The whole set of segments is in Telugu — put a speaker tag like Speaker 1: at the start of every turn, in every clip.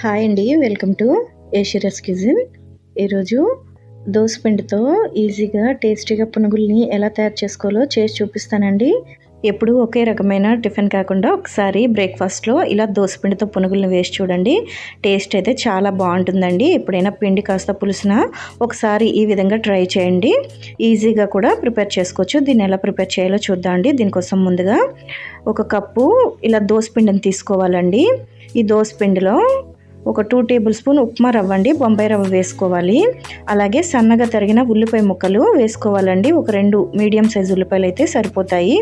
Speaker 1: హాయ్ అండి వెల్కమ్ టు ఏషిరస్ కిజిన్ ఈరోజు దోసపిండితో ఈజీగా టేస్టీగా పునుగుల్ని ఎలా తయారు చేసుకోవాలో చేసి చూపిస్తానండి. ఎప్పుడు ఒకే రకమైన టిఫిన్ కాకుండా ఒకసారి బ్రేక్ఫాస్ట్లో ఇలా దోసపిండితో పునుగులను వేసి చూడండి. టేస్ట్ అయితే చాలా బాగుంటుందండి. ఎప్పుడైనా పిండి కాస్త పులిసిన ఒకసారి ఈ విధంగా ట్రై చేయండి. ఈజీగా కూడా ప్రిపేర్ చేసుకోవచ్చు. దీన్ని ఎలా ప్రిపేర్ చేయాలో చూద్దామండి దీనికోసం ముందుగా ఒక కప్పు ఇలా దోసపిండిని తీసుకోవాలండి. ఈ దోసపిండిలో ఒక టూ టేబుల్ స్పూన్ ఉప్మా రవ్వ అండి బొంబాయి రవ్వ వేసుకోవాలి. అలాగే సన్నగా తరిగిన ఉల్లిపాయ ముక్కలు వేసుకోవాలండి. ఒక రెండు మీడియం సైజు ఉల్లిపాయలు అయితే సరిపోతాయి.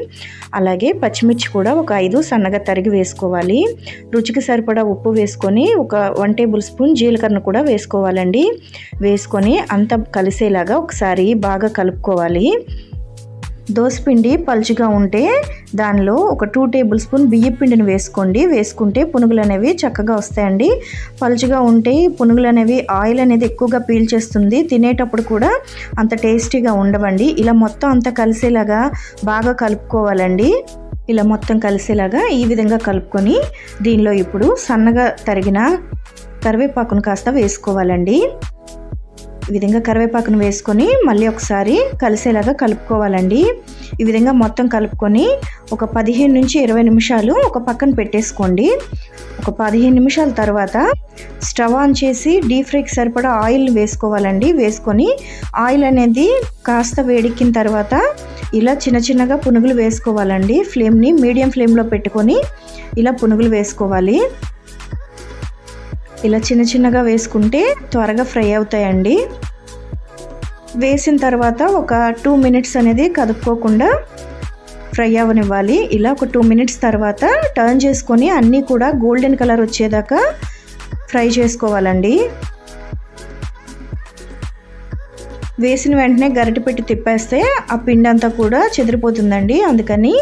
Speaker 1: అలాగే పచ్చిమిర్చి కూడా ఒక ఐదు సన్నగా తరిగి వేసుకోవాలి. రుచికి సరిపడా ఉప్పు వేసుకొని ఒక వన్ టేబుల్ స్పూన్ జీలకర్ర కూడా వేసుకోవాలండి. వేసుకొని అంత కలిసేలాగా ఒకసారి బాగా కలుపుకోవాలి. దోసపిండి పలుచుగా ఉంటే దానిలో ఒక టూ టేబుల్ స్పూన్ బియ్య పిండిని వేసుకోండి. వేసుకుంటే పునుగులు అనేవి చక్కగా వస్తాయండి. పలుచుగా ఉంటే పునుగులు అనేవి ఆయిల్ అనేది ఎక్కువగా పీల్చేస్తుంది తినేటప్పుడు కూడా అంత టేస్టీగా ఉండవండి. ఇలా మొత్తం అంతా కలిసేలాగా బాగా కలుపుకోవాలండి. ఇలా మొత్తం కలిసేలాగా ఈ విధంగా కలుపుకొని దీనిలో ఇప్పుడు సన్నగా తరిగిన కరివేపాకును కాస్త వేసుకోవాలండి. ఈ విధంగా కరివేపాకును వేసుకొని మళ్ళీ ఒకసారి కలిసేలాగా కలుపుకోవాలండి. ఈ విధంగా మొత్తం కలుపుకొని ఒక పదిహేను నుంచి ఇరవై నిమిషాలు ఒక పక్కన పెట్టేసుకోండి. ఒక పదిహేను నిమిషాల తర్వాత స్టవ్ ఆన్ చేసి డీప్ ఫ్రైకి సరిపడా ఆయిల్ వేసుకోవాలండి. వేసుకొని ఆయిల్ అనేది కాస్త వేడెక్కిన తర్వాత ఇలా చిన్న చిన్నగా పునుగులు వేసుకోవాలండి. ఫ్లేమ్ని మీడియం ఫ్లేమ్లో పెట్టుకొని ఇలా పునుగులు వేసుకోవాలి. ఇలా చిన్న చిన్నగా వేసుకుంటే త్వరగా ఫ్రై అవుతాయండి. వేసిన తర్వాత ఒక టూ మినిట్స్ అనేది కదుపుకోకుండా ఫ్రై అవ్వనివ్వాలి ఇలా ఒక టూ మినిట్స్ తర్వాత టర్న్ చేసుకొని అన్నీ కూడా గోల్డెన్ కలర్ వచ్చేదాకా ఫ్రై చేసుకోవాలండి. వేసిన వెంటనే గరిటె పెట్టి తిప్పేస్తే ఆ పిండి అంతా కూడా చెదిరిపోతుందండి. అందుకని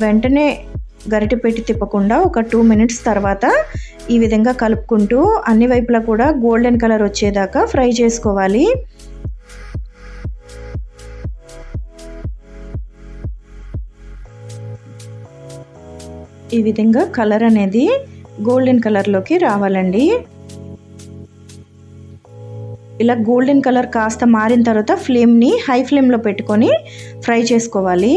Speaker 1: వెంటనే గరిటెపెట్టి తిప్పకుండా ఒక టూ మినిట్స్ తర్వాత ఈ విధంగా కలుపుకుంటూ అన్ని వైపులా కూడా గోల్డెన్ కలర్ వచ్చేదాకా ఫ్రై చేసుకోవాలి. ఈ విధంగా కలర్ అనేది గోల్డెన్ కలర్లోకి రావాలండి. ఇలా గోల్డెన్ కలర్ కాస్త మారిన తర్వాత ఫ్లేమ్ని హై ఫ్లేమ్లో పెట్టుకొని ఫ్రై చేసుకోవాలి.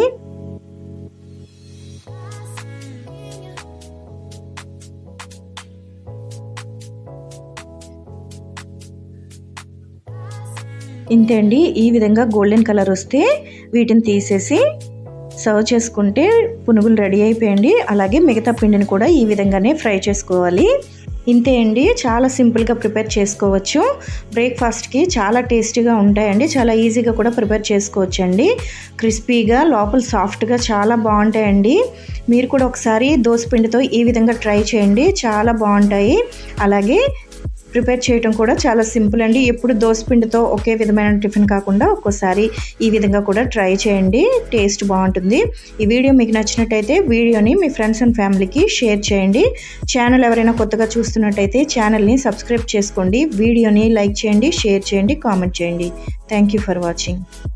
Speaker 1: ఇంతే అండి. ఈ విధంగా గోల్డెన్ కలర్ వస్తే వీటిని తీసేసి సర్వ్ చేసుకుంటే పునుగులు రెడీ అయిపోయండి. అలాగే మిగతా పిండిని కూడా ఈ విధంగానే ఫ్రై చేసుకోవాలి. ఇంతే అండి. చాలా సింపుల్గా ప్రిపేర్ చేసుకోవచ్చు. బ్రేక్ఫాస్ట్కి చాలా టేస్టీగా ఉంటాయండి. చాలా ఈజీగా కూడా ప్రిపేర్ చేసుకోవచ్చు అండి క్రిస్పీగా లోపల సాఫ్ట్గా చాలా బాగుంటాయండి. మీరు కూడా ఒకసారి పిండితో ఈ విధంగా ట్రై చేయండి. చాలా బాగుంటాయి. అలాగే ప్రిపేర్ చేయడం కూడా చాలా సింపుల్ అండి. ఎప్పుడు దోసపిండితో ఒకే విధమైన టిఫిన్ కాకుండా ఒక్కోసారి ఈ విధంగా కూడా ట్రై చేయండి. టేస్ట్ బాగుంటుంది. ఈ వీడియో మీకు నచ్చినట్టయితే వీడియోని మీ ఫ్రెండ్స్ అండ్ ఫ్యామిలీకి షేర్ చేయండి. ఛానల్ ఎవరైనా కొత్తగా చూస్తున్నట్టయితే ఛానల్ని సబ్స్క్రైబ్ చేసుకోండి. వీడియోని లైక్ చేయండి షేర్ చేయండి కామెంట్ చేయండి. Thank for watching.